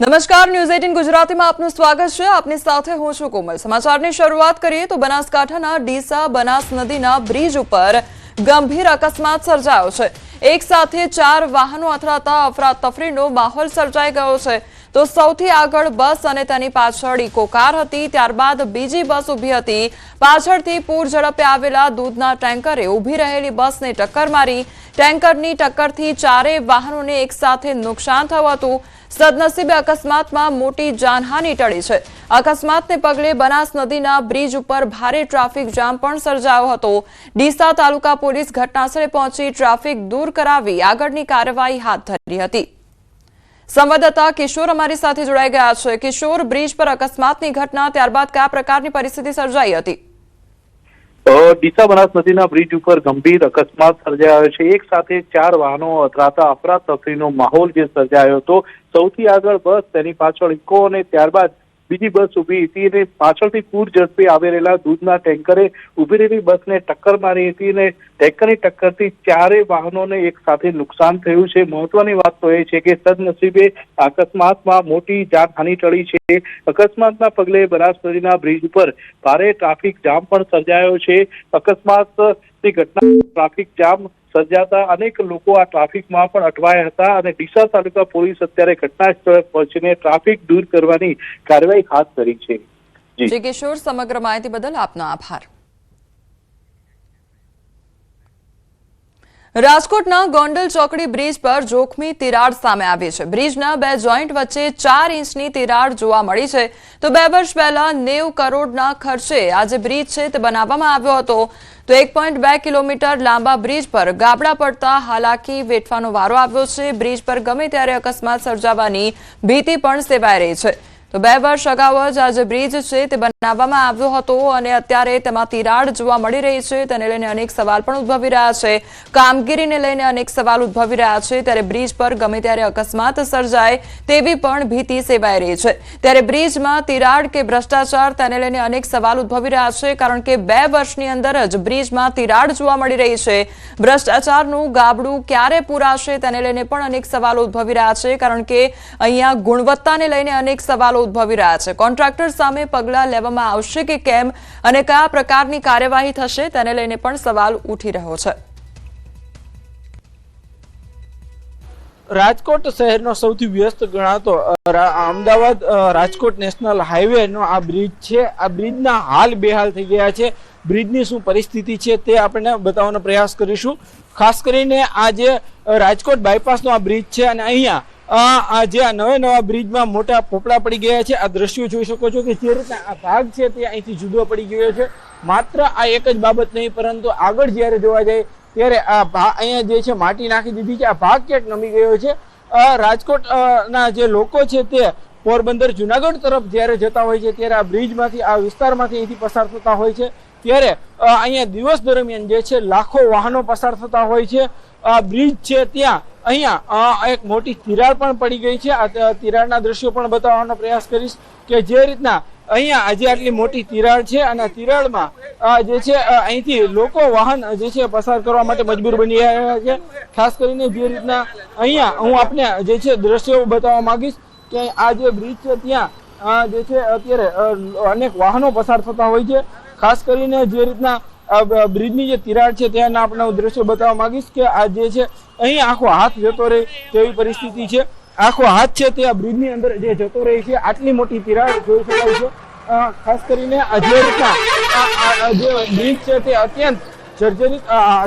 નમસ્કાર news eighteen ગુજરાતીમાં આપનું સ્વાગત છે. આપની સાથે હું છું કોમલ. સમાચારની શરૂઆત કરીએ તો બનાસકાંઠાના ડીસા બનાસ નદીના બ્રિજ ઉપર ગંભીર અકસ્માત સર્જાયો છે. એક સાથે ચાર વાહનો અથડાતા અફરાતફરીનો માહોલ સર્જાઈ ગયો છે. તો સૌથી આગળ બસ અને તેની પાછળ ઇકો કાર હતી. ત્યારબાદ બીજી બસ ઊભી હતી. પાછળથી પૂર ઝડપે આવેલા દૂધના ટેન્કરે ઊભી રહેલી બસને ટક્કર મારી. ટેન્કરની ટક્કરથી ચારેય વાહનોને એકસાથે નુકસાન થયું હતું. સદનસીબે અકસ્માતમાં મોટી જાનહાનિ ટળી છે. અકસ્માતને પગલે બનાસ નદીના બ્રિજ ઉપર ભારે ટ્રાફિક જામ પણ સર્જાયો હતો. ડીસા તાલુકા પોલીસ ઘટનાસ્થળે પહોંચી ટ્રાફિક દૂર કરાવી આગળની કાર્યવાહી હાથ ધરી હતી. સંવાદદાતા કિશોર અમારી સાથે જોડાઈ ગયા છે. કિશોર, બ્રિજ પર અકસ્માતની ઘટના, ત્યારબાદ કયા પ્રકારની પરિસ્થિતિ સર્જાઈ હતી? ડીસા બનાસ નદીના બ્રિજ ઉપર ગંભીર અકસ્માત સર્જાયો છે. એક સાથે ચાર વાહનો અથડાતા અફરાતફરીનો માહોલ જે સર્જાયો હતો. સૌથી આગળ બસ તેની પાછળ ઇકો અને ત્યારબાદ બીજી બસ ઊભી હતી અને પાછળથી પૂર ઝડપે આવી રહેલા દૂધના ટેન્કરે ઊભી રહેલી બસને ટક્કર મારી હતી અને ટેન્કરની ટક્કરથી ચારે વાહનોને એક સાથે નુકસાન થયું છે. મહત્વની વાત તો એ છે કે સદનસીબે અકસ્માતમાં મોટી જાનહાની ટળી છે. અકસ્માતના પગલે બનાસ નદીના બ્રિજ ઉપર ભારે ટ્રાફિક જામ પણ સર્જાયો છે. અકસ્માત ઘટના ટ્રાફિક જામ સર્જાતા અનેક લોકો આ ટ્રાફિકમાં પણ અટવાયા હતા અને ડીસા તાલુકા પોલીસ અત્યારે ઘટના સ્થળે પહોંચીને ટ્રાફિક દૂર કરવાની કાર્યવાહી હાથ ધરી છે. જી. કિશોર સમગ્ર માહિતી બદલ આપનો આભાર. રાજકોટના ગોંડલ ચોકડી બ્રિજ પર જોખમી તિરાડ સામે આવી છે. બ્રિજના બે જોઈન્ટ વચ્ચે ચાર ઇંચની તિરાડ જોવા મળી છે. તો બે વર્ષ પહેલા નેવ કરોડના ખર્ચે આ જે બ્રિજ છે તે બનાવવામાં આવ્યો હતો. તો એક પોઈન્ટ બે કિલોમીટર લાંબા બ્રિજ પર ગાબડા પડતા હાલાકી વેઠવાનો વારો આવ્યો છે. બ્રિજ પર ગમે ત્યારે અકસ્માત સર્જાવાની ભીતિ પણ સેવાઈ રહી છે. તો બે વર્ષ અગાઉ જ આ જે બ્રિજ છે તે બનાવવામાં આવ્યો હતો અને અત્યારે તેમાં તિરાડ જોવા મળી રહી છે. તેને લઈને અનેક સવાલ પણ ઉદ્ભવી રહ્યા છે. કામગીરીને લઈને અનેક સવાલ ઉદ્ભવી રહ્યા છે. ત્યારે બ્રિજ પર ગમે ત્યારે અકસ્માત સર્જાય તેવી પણ ભીતિ સેવાઈ રહી છે. ત્યારે બ્રિજમાં તિરાડ કે ભ્રષ્ટાચાર તેને લઈને અનેક સવાલ ઉદ્ભવી રહ્યા છે, કારણ કે બે વર્ષની અંદર જ બ્રિજમાં તિરાડ જોવા મળી રહી છે. ભ્રષ્ટાચારનું ગાબડું ક્યારે પૂરાશે તેને લઈને પણ અનેક સવાલો ઉદ્ભવી રહ્યા છે, કારણ કે અહીંયા ગુણવત્તાને લઈને અનેક સવાલો ઉદ્ભવી રહ્યા છે. કોન્ટ્રાક્ટર સામે પગલાં લેવામાં આવશે કે કેમ અને કયા પ્રકારની કાર્યવાહી થશે તેને લઈને પણ સવાલ ઉઠી રહ્યો છે. રાજકોટ શહેરનો સૌથી વ્યસ્ત ગણાતો અમદાવાદ રાજકોટ નેશનલ હાઈવે નો આ બ્રિજ છે. આ બ્રિજના હાલ બેહાલ થઈ ગયા છે. બ્રિજની શું પરિસ્થિતિ છે તે આપણે બતાવવાનો પ્રયાસ કરીશું. ખાસ કરીને આ જે રાજકોટ બાયપાસનો આ બ્રિજ છે અને અહીંયા આ જે આ નવા નવા બ્રિજમાં મોટા પોપડા પડી ગયા છે. આ દ્રશ્યો જોઈ શકો છો કે જે રીતના આ ભાગ છે તે અહીંથી જુદો પડી ગયો છે. માત્ર આ એક જ બાબત નહીં, પરંતુ આગળ જ્યારે જોવા જાય ત્યારે આ અહીંયા જે છે માટી નાખી દીધી છે. આ ભાગ ક્યાંક નમી ગયો છે. રાજકોટ ના જે લોકો છે તે પોરબંદર, જુનાગઢ તરફ જ્યારે જતા હોય છે ત્યારે આ બ્રિજમાંથી, આ વિસ્તારમાંથી અહીંથી પસાર થતા હોય છે. ત્યારે અહીંયા દિવસ દરમિયાન જે છે લાખો વાહનો પસાર થતા હોય છે. આ બ્રિજ છે ત્યાં અહીંયા એક મોટી તિરાડ પણ પડી ગઈ છે. આ તિરાડના દ્રશ્યો પણ બતાવવાનો પ્રયાસ કરીશ કે જે રીતના અહીંયા આજે આટલી મોટી તિરાડ છે અને તિરાડમાં જે છે અહીંથી લોકો વાહન જે છે પસાર કરવા માટે મજબૂર બની રહ્યા છે. ખાસ કરીને જે રીતના અહીંયા હું આપને જે છે દ્રશ્યો બતાવવા માંગીશ કે આ જે બ્રિજ છે ત્યાં જે છે અત્યારે અનેક વાહનો પસાર થતા હોય છે. ખાસ કરીને જે રીતના બ્રિજની જે તિરાડ છે ત્યાંના આપણે હું દ્રશ્ય બતાવવા માંગીશ કે આ જે છે, અહીં આખો હાથ જતો રહે તેવી પરિસ્થિતિ છે. આખો હાથ છે તે આ બ્રિજની અંદર જે જતો રહે છે, આટલી મોટી તિરાડ જોઈ શકાય છે. ખાસ કરીને આ જે રીતના જે બ્રિજ છે તે અત્યંત જર્જરિત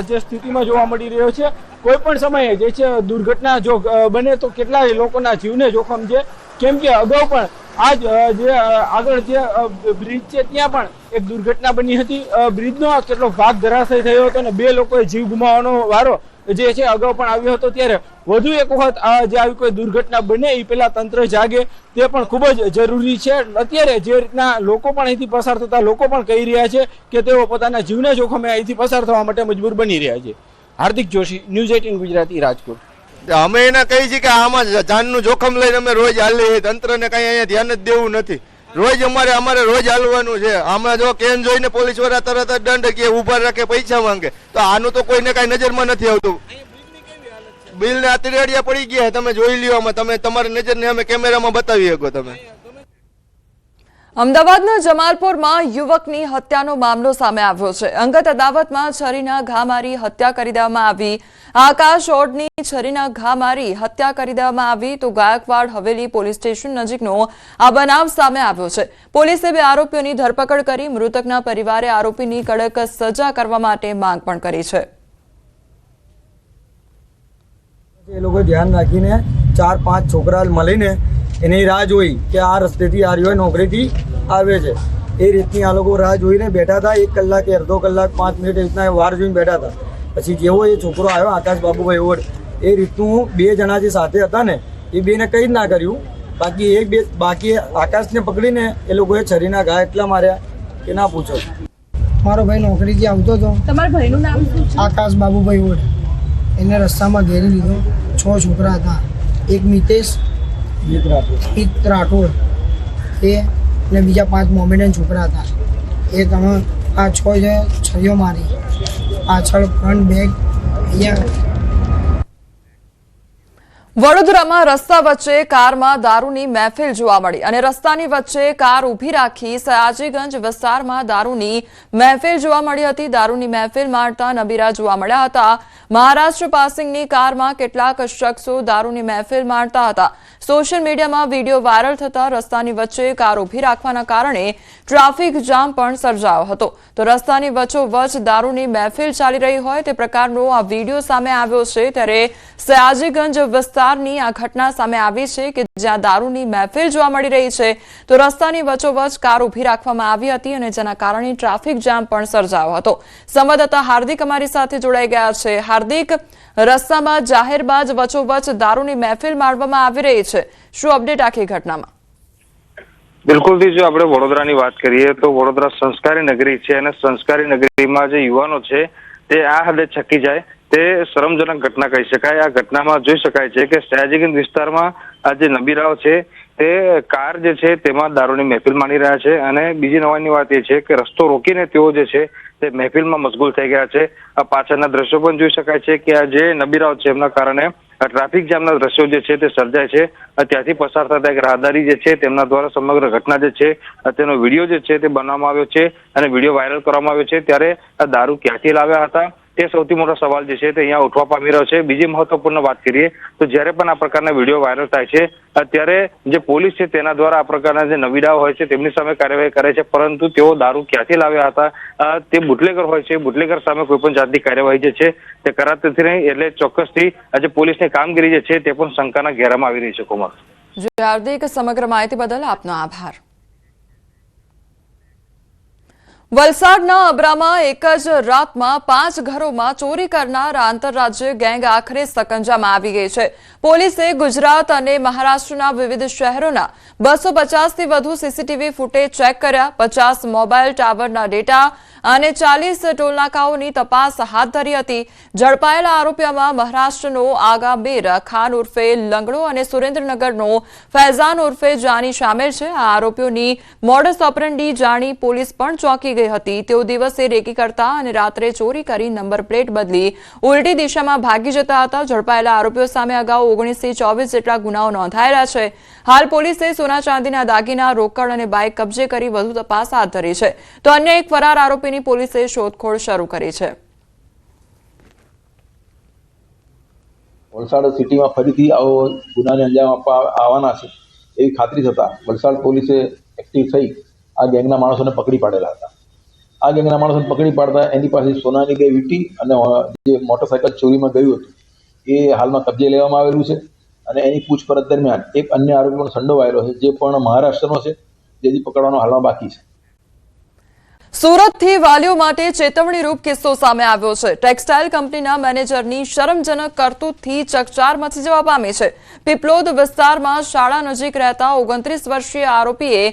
જે સ્થિતિમાં જોવા મળી રહ્યો છે. કોઈ પણ સમયે જે છે, દુર્ઘટના જો બને તો કેટલાય લોકોના જીવને જોખમ છે. કેમ કે અગાઉ પણ આજ જે આગળ જે બ્રિજ છે, ત્યાં પણ એક દુર્ઘટના બની હતી. બ્રિજનો કેટલો ભાગ ધરાશય થયો હતો અને બે લોકોએ જીવ ગુમાવવાનો વારો જે છે, અગાઉ પણ આવ્યો હતો. ત્યારે વધુ એક વખત આ જે આવી કોઈ દુર્ઘટના બને એ પહેલા તંત્ર જાગે. તે પણ ખૂબ જ જરૂરી છે. અત્યારે જે રીતના લોકો પણ અહીંથી પસાર થતા, લોકો પણ કહી રહ્યા છે કે તેઓ પોતાના જીવના જોખમે અહીંથી પસાર થવા માટે મજબૂર બની રહ્યા છે. Hardik Joshi, news eighteen Gujarati Rajkot. અમે એને કહીએ છીએ કે આમાં જાનનું જોખમ લઈને અમે રોજ હાલીએ તંત્રને કંઈ અહીંયા ધ્યાન જ દેવું નથી. રોજ અમારે અમારે રોજ હાલવાનું છે. આમાં જો કેન જોઈને પોલીસવાળા તરત જ દંડ કે ઊભા રાખે, પૈસા માંગે. તો આનું તો કોઈને કાંઈ નજરમાં નથી આવતું. બિલ ને આતરિયાડિયા પડી ગયા તમે જોઈ લ્યો આમાં. તમે તમારી નજરને અમે કેમેરામાં બતાવી શકો તમે. અમદાવાદના જમાલપુરમાં યુવકની હત્યાનો મામલો સામે આવ્યો છે. અંગત અદાવતમાં છરીના ઘા મારી હત્યા કરી દેવામાં આવી. આકાશ ઓડની છરીના ઘા મારી હત્યા કરી દેવામાં આવી તો ગાયકવાડ હવેલી પોલીસ સ્ટેશન નજીકનો આ બનાવ સામે આવ્યો છે. પોલીસે બે આરોપીઓની ધરપકડ કરી મૃતકના પરિવારે આરોપીની કડક સજા કરવા માટે માંગ પણ કરી છે. એ લોકો ધ્યાન રાખીને ચાર પાંચ છોકરા મળીને એની રાહ જોઈ કે આ રસ્તેથી આ રહ્યો નોકરીથી આવે છે. એ રીતની આ લોકો રાહ જોઈને બેઠા હતા. એક કલાક કે અડધો કલાક પાંચ મિનિટ એ રીતના વાર જોઈને બેઠા હતા. પછી જેવો એ છોકરો આવ્યો આકાશ બાબુભાઈ ઓડ એ રીતનું બે જણા જે સાથે હતા ને એ બેને કંઈ જ ના કર્યું. બાકી એક બે બાકી આકાશને પકડીને એ લોકોએ છરીના ઘા એટલા માર્યા કે ના પૂછો. મારો ભાઈ નોકરીથી આવતો હતો. તમારા ભાઈનું નામ આકાશ બાબુભાઈ ઓડ. એને રસ્તામાં ઘેરી લીધો. છ છોકરા હતા. એક મિતેશ ગીત રાઠોડ. એ અને બીજા પાંચ મોમેડન છોકરા હતા. એ તમે આ છ છરીઓ મારી. પાછળ ફ્રન્ટ બેગ અહીંયા. વડોદરામાં રસ્તા વચ્ચે કારમાં દારૂની મહેફિલ જોવા મળી અને રસ્તાની વચ્ચે કાર ઊભી રાખી સયાજીગંજ વિસ્તારમાં દારૂની મહેફિલ જોવા મળી હતી. દારૂની મહેફિલ માણતા નબીરા જોવા મળ્યા હતા. મહારાષ્ટ્ર પાસિંગની કારમાં કેટલાક શખ્સો દારૂની મહેફિલ માણતા હતા. સોશિયલ મીડિયામાં વીડિયો વાયરલ થતા રસ્તાની વચ્ચે કાર ઊભી રાખવાના કારણે ટ્રાફિક જામ પણ સર્જાયો હતો. તો રસ્તાની વચ્ચોવચ્ચ દારૂની મહેફિલ ચાલી રહી હોય તે પ્રકારનો આ વીડિયો સામે આવ્યો છે. ત્યારે સયાજીગંજ વિસ્તારની આ ઘટના સામે આવી છે કે જ્યાં દારૂની મહેફિલ જોવા મળી રહી છે. તો રસ્તાની વચ્ચોવચ્ચ કાર ઊભી રાખવામાં આવી હતી અને જેના કારણે ટ્રાફિક જામ પણ સર્જાયો હતો. સંવાદદાતા હાર્દિક અમારી સાથે જોડાઈ ગયા છે. હાર્દિક, રસ્તામાં જાહેર બાદ વચ્ચોવચ્ચ દારૂની મહેફિલ માણવામાં આવી રહી છે શું અપડેટ આખી ઘટનામાં? બિલકુલથી જો આપણે વડોદરાની વાત કરીએ તો વડોદરા સંસ્કારી નગરી છે અને સંસ્કારી નગરીમાં જે યુવાનો છે, તે આ હદે છકી જાય, તે શરમજનક ઘટના કહી શકાય. આ ઘટનામાં જોઈ શકાય છે કે સયાજીગંજ વિસ્તારમાં આ જે નબીરાવ છે, તે કાર જે છે તેમાં દારૂની મહેફિલ માની રહ્યા છે અને બીજી નવાની વાત એ છે કે રસ્તો રોકીને તેઓ જે છે, તે મહેફિલમાં મશગુલ થઈ ગયા છે. આ પાછળના દ્રશ્યો પણ જોઈ શકાય છે કે આ જે નબીરાવ છે, એમના કારણે ટ્રાફિક જામના દ્રશ્યો જે છે તે સર્જાય છે ત્યાંથી પસાર થતા એક રાહદારી જે છે તેમના દ્વારા સમગ્ર ઘટના જે છે તેનો વીડિયો જે છે તે બનાવવામાં આવ્યો છે અને વીડિયો વાયરલ કરવામાં આવ્યો છે. ત્યારે દારૂ ક્યાંથી લાવ્યા હતા? તે સૌથી મોટો સવાલ જે છે તે અહીંયા ઉઠવા પામી રહ્યો છે. બીજી મહત્વપૂર્ણ વાત કરીએ, તો જ્યારે પણ આ પ્રકારના વીડિયો વાયરલ થાય છે ત્યારે જે પોલીસ છે તેના દ્વારા આ પ્રકારના જે નવીડાઓ હોય છે તેમની સામે કાર્યવાહી કરે છે, પરંતુ તેઓ દારૂ ક્યાંથી લાવ્યા હતા? તે બુટલેગર હોય છે. બુટલેગર સામે કોઈ પણ જાતની કાર્યવાહી જે છે તે કરાતી નહીં, એટલે ચોક્કસથી જે પોલીસની કામગીરી જે છે તે પણ શંકાના ઘેરામાં આવી રહી છે, કોમલ. જી, હાર્દિક, સમગ્ર માહિતી બદલ આપનો આભાર. વલસાડના અબરામાં એક જ રાતમાં પાંચ ઘરોમાં ચોરી કરનાર આંતરરાજ્ય ગેંગ આખરે સકંજામાં આવી ગઈ છે. પોલીસે ગુજરાત અને મહારાષ્ટ્રના વિવિધ શહેરોના બસો પચાસથી વધુ સીસીટીવી ફૂટેજ ચેક કર્યા. પચાસ મોબાઈલ ટાવરના ડેટા અને ચાલીસ ટોલનાકાઓની તપાસ હાથ ધરી હતી. ઝડપાયેલા આરોપીઓમાં મહારાષ્ટ્રનો આગાબેર ખાન ઉર્ફે લંગડો અને સુરેન્દ્રનગરનો ફૈઝાન ઉર્ફે જાની સામેલ છે. આ આરોપીઓની મોડસ ઓપરંડી જાણી પોલીસ પણ ચોંકી ગઈ હતી. તેઓ દિવસે રેકી કરતા અને રાત્રે ચોરી કરી નંબર પ્લેટ બદલી ઉલટી દિશામાં ભાગી જતા હતા. ઝડપાયેલા આરોપીઓ સામે અગાઉ ઓગણીસથી ચોવીસ જેટલા ગુનાઓ નોંધાયેલા છે. હાલ પોલીસે સોના ચાંદીના દાગીના, રોકડ અને બાઇક કબજે કરી વધુ તપાસ હાથ ધરી છે. તો અન્ય એક ફરાર આરોપીની પોલીસે શોધખોળ શરૂ કરી છે. વલસાડ સિટીમાં ફરીથી આવો ગુનાને અંજામ આપવા આવવાના છે એવી ખાતરી થતાં વલસાડ પોલીસે એક્ટિવ થઈ આ ગેંગના માણસોને પકડી પાડેલા હતા. આ ગેંગના માણસોને પકડી પાડતા એની પાસે સોનાની બે વીટી અને જે મોટરસાયકલ ચોરીમાં ગયું હતું, એ હાલમાં કબજે લેવામાં આવેલું છે. અને એની પૂછપરછ દરમિયાન એક અન્ય આરોપી પણ સંડોવાયેલો છે, જે પણ મહારાષ્ટ્રનો છે, જેથી પકડવાનો હાલમાં બાકી છે. સુરતથી વાલીઓ માટે ચેતવણીરૂપ કિસ્સો સામે આવ્યો છે. ટેક્સટાઇલ કંપનીના મેનેજરની શરમજનક કરતૂતથી ચકચાર મચી જવા પામી છે. પીપલોદ વિસ્તારમાં શાળા નજીક રહેતા ઓગણત્રીસ વર્ષીય આરોપીએ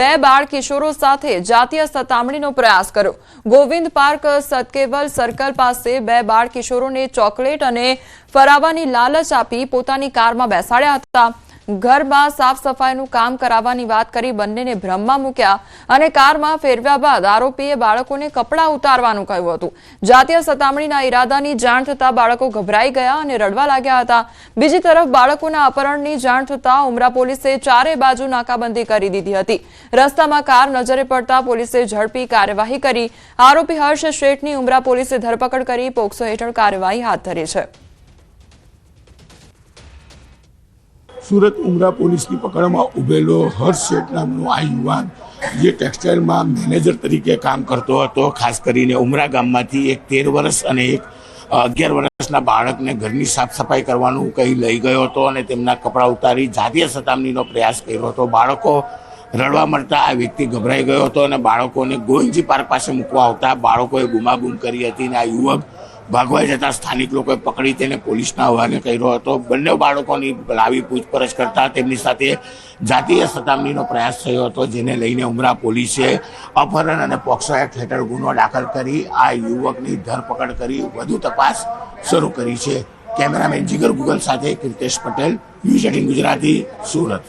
બે બાળ કિશોરો સાથે જાતીય સતામણીનો પ્રયાસ કર્યો. ગોવિંદ પાર્ક સતકેવલ સર્કલ પાસે બે બાળ કિશોરોને ચોકલેટ અને ફરાવાની લાલચ આપી પોતાની કારમાં બેસાડ્યા હતા. ઘરમાં સાફ સફાઈનું કામ કરાવવાની વાત કરી બંનેને ભ્રમમાં મૂક્યા અને કારમાં ફેરવ્યા બાદ આરોપીએ બાળકોને કપડાં ઉતારવાનું કહ્યું હતું. જાતીય સતામણીના ઈરાદાની જાણ થતાં બાળકો ગભરાઈ ગયા અને રડવા લાગ્યા હતા. બીજી તરફ બાળકોના અપહરણની જાણ થતાં ઉમરા પોલીસે ચારે બાજુ નાકાબંધી કરી દીધી હતી. રસ્તામાં કાર નજરે પડતા પોલીસે ઝડપી કાર્યવાહી કરી. આરોપી હર્ષ શેઠની ઉમરા પોલીસે ધરપકડ કરી, પોક્સો હેઠળ કાર્યવાહી હાથ ધરી છે. સુરત ઉમરા પોલીસની પકડમાં ઉભેલો હર્ષ શેઠ નામનો આ યુવાન, જે ટેક્સટાઇલમાં મેનેજર તરીકે કામ કરતો હતો, ખાસ કરીને ઉમરા ગામમાંથી એક તેર વર્ષ અને એક અગિયાર વર્ષના બાળકને ઘરની સાફ સફાઈ કરવાનું કહી લઈ ગયો હતો અને તેમના કપડાં ઉતારી જાતીય સતામણીનો પ્રયાસ કર્યો હતો. બાળકો રડવા મળતા આ વ્યક્તિ ગભરાઈ ગયો હતો અને બાળકોને ગોવિંદજી પાર્ક પાસે મૂકવા આવતા બાળકોએ બૂમાબૂમ કરી હતી અને આ યુવક ભાગવા જતા સ્થાનિક લોકોએ પકડી તેને પોલીસના હવાલે કર્યો હતો. બંને બાળકોની લાવી પૂછપરછ કરતા તેમની સાથે જાતીય સતામણીનો પ્રયાસ થયો હતો, જેને લઈને ઉમરા પોલીસે અપહરણ અને પોક્સો એક્ટ હેઠળ ગુનો દાખલ કરી આ યુવકની ધરપકડ કરી વધુ તપાસ શરૂ કરી છે. કેમેરામેન જીગર ગુગલ સાથે કીર્તેશ પટેલ ન્યૂઝ એટીન ગુજરાતી, સુરત.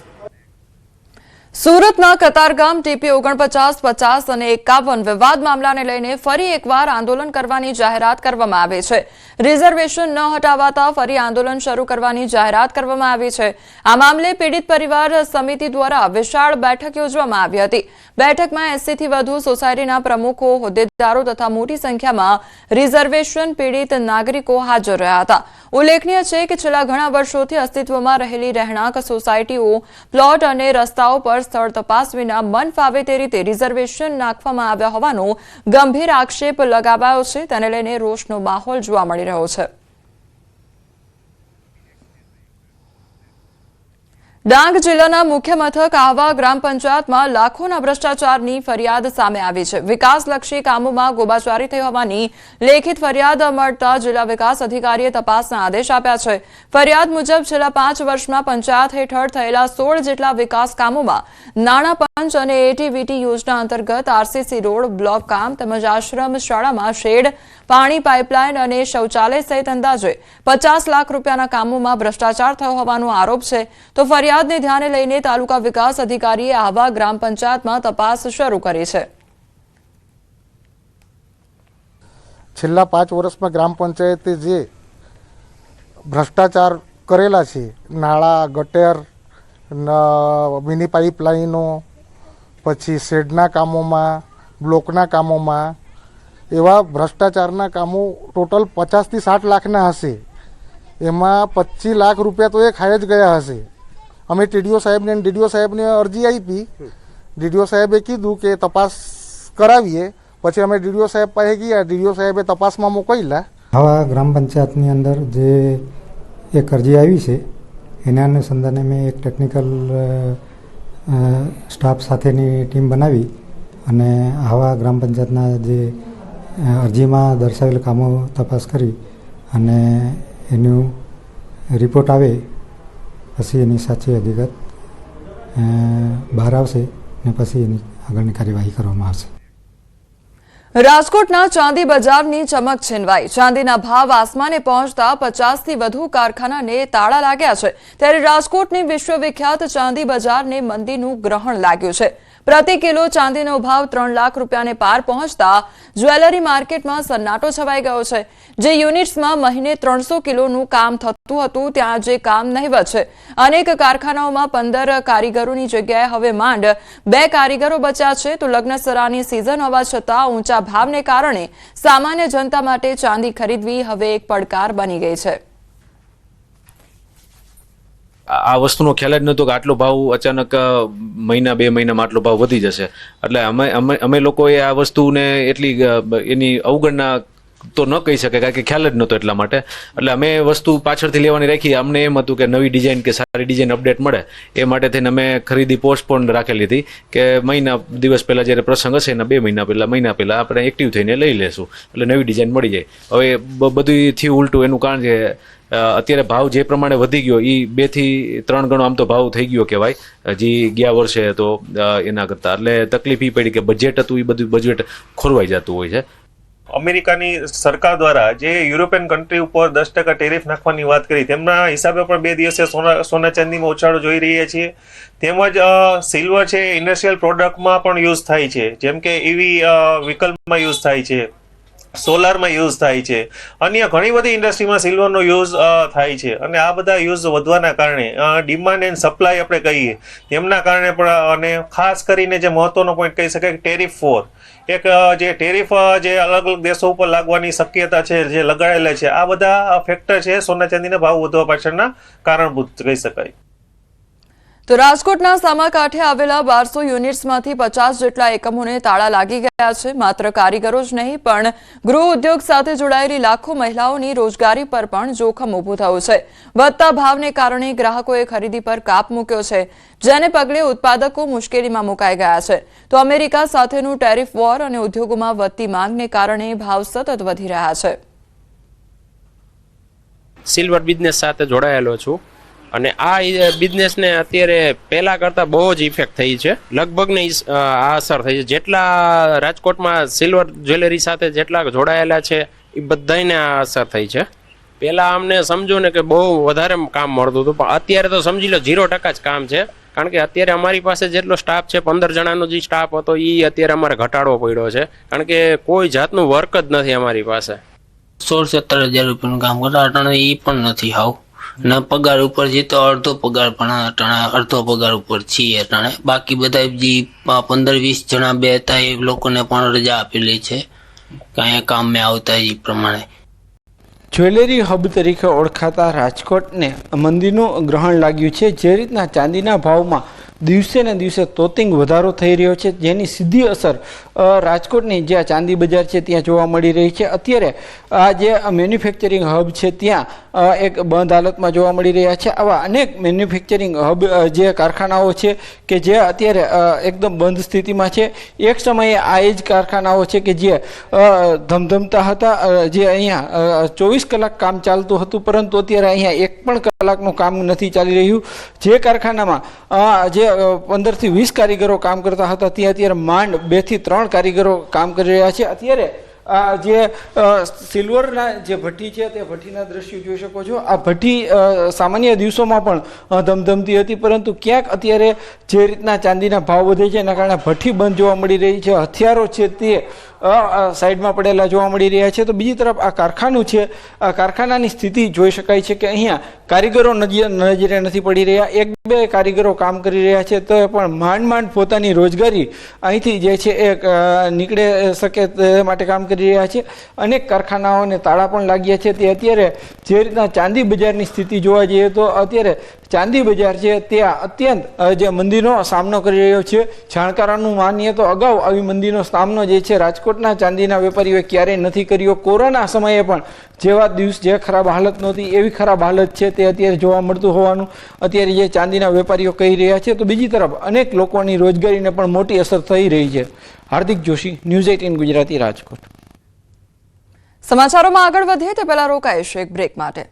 સુરતના કતારગામ ટીપી ઓગણપચાસ, પચાસ અને એકાવન વિવાદ મામલાને લઈને ફરી એકવાર આંદોલન કરવાની જાહેરાત કરવામાં આવી છે. રિઝર્વેશન ન હટાવાતા ફરી આંદોલન શરૂ કરવાની જાહેરાત કરવામાં આવી છે. આ મામલે પીડિત પરિવાર સમિતિ દ્વારા વિશાળ બેઠક યોજવામાં આવી હતી. બેઠકમાં એસસીથી વધુ સોસાયટીના પ્રમુખો, હોદ્દેદારો તથા મોટી સંખ્યામાં રિઝર્વેશન પીડિત નાગરિકો હાજર રહ્યા હતા. ઉલ્લેખનીય છે કે છેલ્લા ઘણા વર્ષોથી અસ્તિત્વમાં રહેલી રહેણાંક સોસાયટીઓ, પ્લોટ અને રસ્તાઓ પર સ્થળ તપાસ વિના મન ફાવે તે રીતે રિઝર્વેશન નાખવામાં આવ્યા હોવાનો ગંભીર આક્ષેપ લગાવાયો છે. તેને લઈને રોષનો માહોલ જોવા મળી રહ્યો છે. ડાંગ જિલ્લાના મુખ્ય મથક આહવા ગ્રામ પંચાયતમાં લાખોના ભ્રષ્ટાચારની ફરિયાદ સામે આવી છે. વિકાસલક્ષી કામોમાં ગોબાચારી થઈ હોવાની લેખિત ફરિયાદ મળતા જિલ્લા વિકાસ અધિકારીએ તપાસના આદેશ આપ્યા છે. ફરિયાદ મુજબ છેલ્લા પાંચ વર્ષમાં પંચાયત હેઠળ થયેલા સોળ જેટલા વિકાસ કામોમાં નાણાં પંચ અને એટીવીટી યોજના અંતર્ગત આરસીસી રોડ, બ્લોક કામ તેમજ આશ્રમ શાળામાં શેડ પાણી પાઇપલાઇન અને શૌચાલય સહિત અંદાજે પચાસ લાખ રૂપિયાના કામોમાં ભ્રષ્ટાચાર થયો હોવાનો આરોપ છે. તો ફરિયાદને ધ્યાને લઈને તાલુકા વિકાસ અધિકારીએ આહવા ગ્રામ પંચાયતમાં તપાસ શરૂ કરી છે. છેલ્લા પાંચ વર્ષમાં ગ્રામ પંચાયતે જે ભ્રષ્ટાચાર કરેલા છે, નાળા, ગટર મિની પાઇપલાઇનો, પછી શેડના કામોમાં, બ્લોકના કામોમાં એવા ભ્રષ્ટાચારના કામો ટોટલ પચાસથી સાઠ લાખના હશે. એમાં પચીસ લાખ રૂપિયા તો એ ખાઈ જ ગયા હશે. અમે ટીડીઓ સાહેબને ડીડીઓ સાહેબને અરજી આપી. ડીડીઓ સાહેબે કીધું કે તપાસ કરાવીએ. પછી અમે ડીડીઓ સાહેબ પાસે ગયા. ડીડીઓ સાહેબે તપાસમાં મોકલેલા આવા ગ્રામ પંચાયતની અંદર જે એક અરજી આવી છે, એના અનુસંધાને મેં એક ટેકનિકલ સ્ટાફ સાથેની ટીમ બનાવી અને આવા ગ્રામ પંચાયતના જે અરજીમાં દર્શાવેલ કામો તપાસ કરી અને એનું રિપોર્ટ આવે પછી એની સાચી હકીકત બહાર આવશે ને પછી એની આગળની કાર્યવાહી કરવામાં આવશે. રાજકોટના ચાંદી બજારની ચમક છીનવાઈ. ચાંદીના ભાવ આસમાને પહોંચતા પચાસથી વધુ કારખાનાને તાળા લાગ્યા છે. ત્યારે રાજકોટની વિશ્વવિખ્યાત ચાંદી બજારને મંદીનું ગ્રહણ લાગ્યું છે. પ્રતિ કિલો ચાંદીનો ભાવ ત્રણ લાખ રૂપિયાને પાર પહોંચતા જ્વેલરી માર્કેટમાં સન્નાટો છવાઈ ગયો છે. જે યુનિટ્સમાં મહિને ત્રણસો કિલોનું કામ થતું હતું, ત્યાં જે કામ નહીવત છે. અનેક કારખાનાઓમાં પંદર કારીગરોની જગ્યાએ હવે માંડ. બે કારીગરો બચ્યા છે તો લગ્નસરાની સિઝન હોવા છતાં ઊંચા ભાવને કારણે સામાન્ય જનતા માટે ચાંદી ખરીદવી હવે એક પડકાર બની ગઈ છે. આ વસ્તુનો ખ્યાલ જ નહોતો કે આટલો ભાવ અચાનક મહિના, બે મહિનામાં આટલો ભાવ વધી જશે. એટલે અમે અમે અમે લોકોએ આ વસ્તુને એટલી એની અવગણના તો ન કહી શકે, કારણ કે ખ્યાલ જ નહોતો એટલા માટે. એટલે અમે વસ્તુ પાછળથી લેવાની રાખી. અમને એમ હતું કે નવી ડિઝાઇન કે સારી ડિઝાઇન અપડેટ મળે. એ માટે થઈને અમે ખરીદી પોસ્ટપોન રાખેલી હતી કે મહિના, દિવસ પહેલાં જ્યારે પ્રસંગ હશે એના બે મહિના પહેલાં મહિના પહેલાં આપણે એક્ટિવ થઈને લઈ લેશું. એટલે નવી ડિઝાઇન મળી જાય. હવે બધું થયું ઉલટું. એનું કારણ છે અત્યારે ભાવ જે પ્રમાણે વધી ગયો એ બેથી ત્રણ ગણો આમ તો ભાવ થઈ ગયો કહેવાય. હજી ગયા વર્ષે તો એના કરતાં. એટલે તકલીફ એ પડી કે બજેટ હતું એ બધું બજેટ ખોરવાઈ જતું હોય છે. અમેરિકાની સરકાર દ્વારા જે યુરોપિયન કન્ટ્રી ઉપર દસ ટકા ટેરિફ નાખવાની વાત કરી, તેમના હિસાબે પણ બે દિવસે સોના સોના ચાંદીમાં ઉછાળો જોઈ રહ્યા છીએ. તેમજ સિલ્વર છે ઇન્ડસ્ટ્રીયલ પ્રોડક્ટમાં પણ યુઝ થાય છે. જેમ કે એવી વિકલ્પમાં યુઝ થાય છે. સોલારમાં યુઝ થાય છે. અન્ય ઘણી બધી ઇન્ડસ્ટ્રીમાં સિલ્વરનો યુઝ થાય છે. અને આ બધા યુઝ વધવાના કારણે ડિમાન્ડ એન્ડ સપ્લાય આપણે કહીએ, તેમના કારણે પણ અને ખાસ કરીને જે મહત્વનો પોઈન્ટ કહી શકાય ટેરિફ ફોર એક જે ટેરિફ જે અલગ અલગ દેશો ઉપર લાગવાની શક્યતા છે, જે લગાડેલા છે, આ બધા ફેક્ટર છે સોના ચાંદીના ભાવ વધવા પાછળના કારણભૂત કહી શકાય. તો રાજકોટના સામાકાંઠે આવેલા બારસો યુનિટ્સમાંથી પચાસ જેટલા એકમોને તાળા લાગી ગયા છે. માત્ર કારીગરો જ નહીં, પણ ગૃહ ઉદ્યોગ સાથે જોડાયેલી લાખો મહિલાઓની રોજગારી પર પણ જોખમ ઊભું થયું છે. વધતા ભાવને કારણે ગ્રાહકોએ ખરીદી પર કાપ મૂક્યો છે, જેને પગલે ઉત્પાદકો મુશ્કેલીમાં મુકાઈ ગયા છે. તો અમેરિકા સાથેનું ટેરિફ વોર અને ઉદ્યોગોમાં વધતી માંગને કારણે ભાવ સતત વધી રહ્યા છે. સિલ્વર બિઝનેસ સાથે જોડાયેલો છું. અને આ બિઝનેસને અત્યારે પહેલાં કરતાં બહુ જ ઇફેક્ટ થઈ છે. લગભગ ને ઈસ- અ, આ અસર થઈ છે. જેટલા રાજકોટમાં સિલ્વર જ્વેલરી સાથે જેટલા જોડાયેલા છે એ બધાને આ અસર થઈ છે. પહેલાં અમને સમજો ને કે બહુ વધારે કામ મળતું હતું પણ અત્યારે તો સમજી લો ઝીરો ટકા જ કામ છે. કારણ કે અત્યારે અમારી પાસે જેટલો સ્ટાફ છે પંદર જણાનો જે સ્ટાફ હતો એ અત્યારે અમારે ઘટાડવો પડ્યો છે. કારણ કે કોઈ જાતનું વર્ક જ નથી અમારી પાસે. સોળ સત્તર હજાર રૂપિયાનું કામ કરતા એ પણ નથી હાવ. ને પગાર ઉપર છે તો અડધો પગાર પણ અટાણે અડધો પગાર ઉપર છીએ અટાણે બાકી બધા જે પંદર, વીસ જણા બે હતા, એ લોકોને પણ રજા આપેલી છે. કાંઈ કામ કામે આવતા એ પ્રમાણે. જ્વેલરી હબ તરીકે ઓળખાતા રાજકોટને મંદીનું ગ્રહણ લાગ્યું છે. જે રીતના ચાંદીના ભાવમાં દિવસે ને દિવસે તોતિંગ વધારો થઈ રહ્યો છે. જેની સીધી અસર રાજકોટની જે ચાંદી બજાર છે ત્યાં જોવા મળી રહી છે. અત્યારે આ જે મેન્યુફેક્ચરિંગ હબ છે ત્યાં એક બંધ હાલતમાં જોવા મળી રહ્યા છે. આવા અનેક મેન્યુફેક્ચરિંગ હબ જે કારખાનાઓ છે કે જે અત્યારે એકદમ બંધ સ્થિતિમાં છે. એક સમયે આ એ જ કારખાનાઓ છે કે જે ધમધમતા હતા જે અહીંયા ચોવીસ કલાક કામ ચાલતું હતું, પરંતુ અત્યારે અહીંયા એક પણ કલાકનું કામ નથી ચાલી રહ્યું. જે કારખાનામાં જે પંદરથી વીસ કારીગરો કામ કરતા હતા. ત્યાં અત્યારે માંડ બેથી ત્રણ કારીગરો કામ કરી રહ્યા છે. અત્યારે આ જે સિલ્વરના જે ભઠ્ઠી છે, તે ભઠ્ઠીના દ્રશ્યો જોઈ શકો છો. આ ભઠ્ઠી સામાન્ય દિવસોમાં પણ ધમધમતી હતી, પરંતુ ક્યાંક અત્યારે જે રીતના ચાંદીના ભાવ વધે છે, એના કારણે ભઠ્ઠી બંધ જોવા મળી રહી છે. હથિયારો છે તે સાઈડમાં પડેલા જોવા મળી રહ્યા છે. તો બીજી તરફ આ કારખાનું છે. આ કારખાનાની સ્થિતિ જોઈ શકાય છે કે અહીંયા કારીગરો નજરે નથી પડી રહ્યા. એક, બે કારીગરો કામ કરી રહ્યા છે, તો પણ માંડ માંડ પોતાની રોજગારી અહીંથી જે છે એ નીકળે શકે તે માટે કામ કરી રહ્યા છે. અનેક કારખાનાઓને તાળા પણ લાગ્યા છે. તે અત્યારે જે રીતના ચાંદી બજારની સ્થિતિ જોવા જઈએ તો અત્યારે ચાંદી બજાર છે ત્યાં અત્યંત જે મંદીનો સામનો કરી રહ્યો છે. જાણકારોનું માનીએ તો અગાઉ આવી મંદીનો સામનો જે છે રાજકોટના ચાંદીના વેપારીઓએ ક્યારેય નથી કર્યો. કોરોના સમયે પણ જેવા દિવસ, જે ખરાબ હાલત નહોતી, એવી ખરાબ હાલત છે તે અત્યારે જોવા મળતું હોવાનું. અત્યારે જે ચાંદીના વેપારીઓ કહી રહ્યા છે, તો બીજી તરફ અનેક લોકોની રોજગારીને પણ મોટી અસર થઈ રહી છે. Hardik Joshi, news eighteen Gujarati Rajkot. સમાચારોમાં આગળ વધીએ તે પહેલા રોકાઈશું એક બ્રેક માટે.